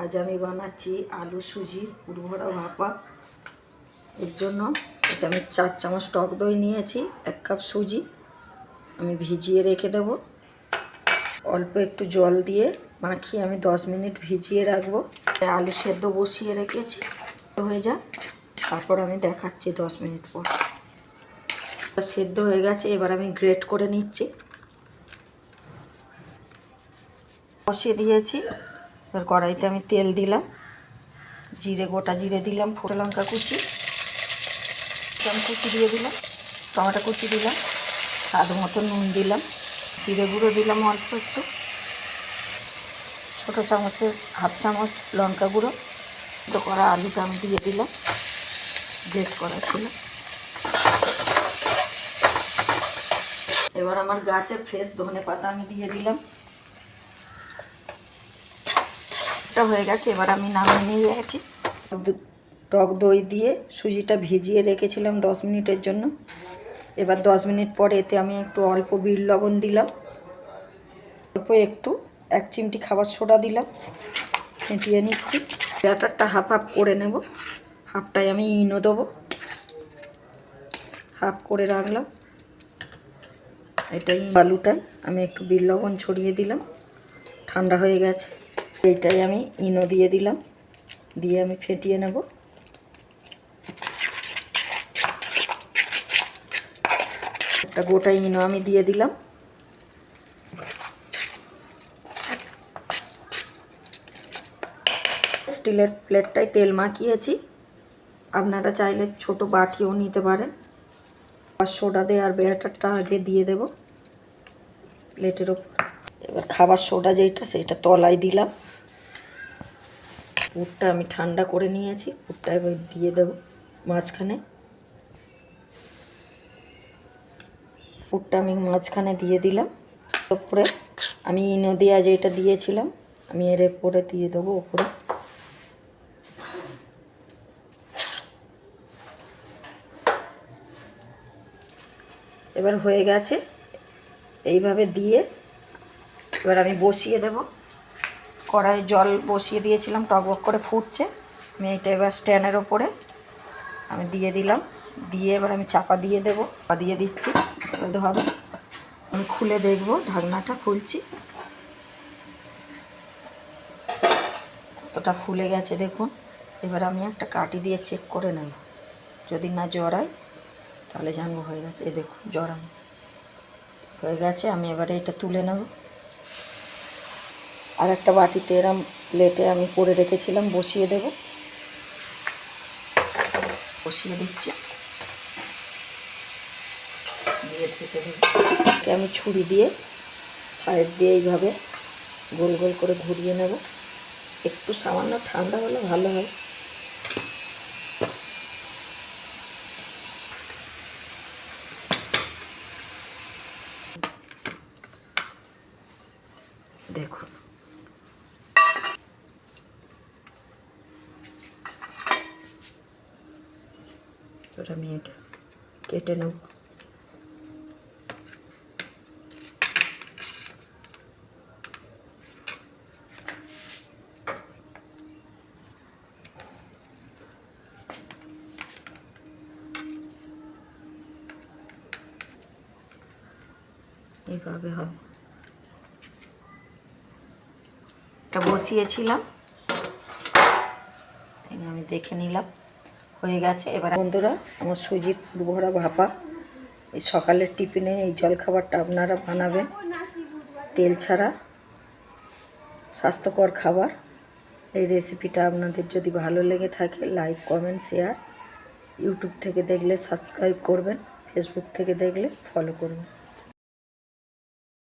আজ আমি বানাচ্ছি আলু সুজি পুরভরা ভাপা। এর জন্য এটা আমি চার চামচ টক দই নিয়েছি, এক কাপ সুজি। আমি ভিজিয়ে রেখে দেব। অল্প একটু জল দিয়ে মাখিয়ে আমি দশ মিনিট ভিজিয়ে রাখব। আলু সেদ্ধ বসিয়ে রেখেছি হয়ে যাক। তারপর আমি দেখাচ্ছি দশ মিনিট পর। সেদ্ধ হয়ে গেছে, এবার আমি গ্রেট করে নিচ্ছি। বসিয়ে দিয়েছি। এবার কড়াইতে আমি তেল দিলাম। জিরে, গোটা জিরে দিলাম ফোটা লঙ্কা কুচি। কুচি দিয়ে দিলাম, টমেটো কুচি দিলাম, স্বাদ মতো নুন দিলাম, জিরে গুঁড়ো দিলাম অল্প একটু। ছোটো চামচের হাফ চামচ লঙ্কা গুঁড়ো তো করা আলুটা আমি দিয়ে দিলাম, গ্রেট করা ছিল। এবার আমার গাছের ফ্রেশ ধনে পাতা আমি দিয়ে দিলাম। এটা হয়ে গেছে, এবার আমি নামিয়ে নিয়ে যাচ্ছি। টক দই দিয়ে সুজিটা ভিজিয়ে রেখেছিলাম দশ মিনিটের জন্য। এবার দশ মিনিট পরে এতে আমি একটু অল্প বিট লবণ দিলাম। অল্প একটু, এক চিমটি খাবার সোডা দিলাম। ফেটিয়ে নিচ্ছি। ব্যাটারটা হাফ হাফ করে নেব। হাফটাই আমি ইনো দেবো। হাফ করে রাখলাম। এটাই আলুটাই। আমি একটু বিট লবণ ছড়িয়ে দিলাম। ঠান্ডা হয়ে গেছে। এইটাই আমি ইনো দিয়ে দিলাম। দিয়ে আমি ফেটিয়ে নেব। একটা গোটা ইনো আমি দিয়ে দিলাম। স্টিলের প্লেটটায় তেল মাখিয়েছি। আপনারা চাইলে ছোট বাটিও নিতে পারেন। আর সোডা দিয়ে আর ব্যাটারটা আগে দিয়ে দেব। প্লেটের ওপর। এবার খাবার সোডা যেইটা, সেইটা তলায় দিলাম। পুরটা আমি ঠান্ডা করে নিয়েছি, পুরটা এবার দিয়ে দেব মাঝখানে। পুরটা আমি মাঝখানে দিয়ে দিলাম। ওপরে আমি ইনো দেওয়া যেটা দিয়েছিলাম, আমি এর উপরে দিয়ে দেবো ওপরে এবার হয়ে গেছে, এইভাবে দিয়ে এবার আমি বসিয়ে দেব। কড়াই জল বসিয়ে দিয়েছিলাম টকবক করে ফুটছে। আমি এটা এবার স্ট্যান্ডের ওপরে আমি দিয়ে দিলাম। দিয়ে এবার আমি চাপা দিয়ে দেবো। দিয়ে দিচ্ছি। হবে আমি খুলে দেখব, ঢাকনাটা খুলছি। কতটা ফুলে গেছে, দেখুন। এবার আমি একটা কাটি দিয়ে চেক করে নেব। যদি না জড়ায়, তাহলে জানব হয়ে গেছে। এ দেখুন, জড়ানো। হয়ে গেছে, আমি এবারে এটা তুলে নেব। আর একটা বাটিতে এরম প্লেটে আমি করে রেখেছিলাম, বসিয়ে দেব। বসিয়ে দিচ্ছি। দিয়ে আমি ছুরি দিয়ে সাইড দিয়ে এইভাবে গোল গোল করে ঘুরিয়ে নেব। একটু সামান্য ঠান্ডা হলে ভালো হয়। দেখুন। এবার আমি এটা কেটে নেব এইভাবে হবে। এটা বসিয়েছিলাম। আমি দেখে নিলাম। হয়ে গেছে। এবার বন্ধুরা, আমার সুজির ভরা ভাপা, এই সকালের টিফিনে এই জলখাবারটা আপনারা বানাবেন। তেল ছাড়া স্বাস্থ্যকর খাবার। এই রেসিপিটা আপনাদের যদি ভালো লেগে থাকে লাইক কমেন্ট শেয়ার ইউটিউব থেকে দেখলে সাবস্ক্রাইব করবেন। ফেসবুক থেকে দেখলে ফলো করবেন।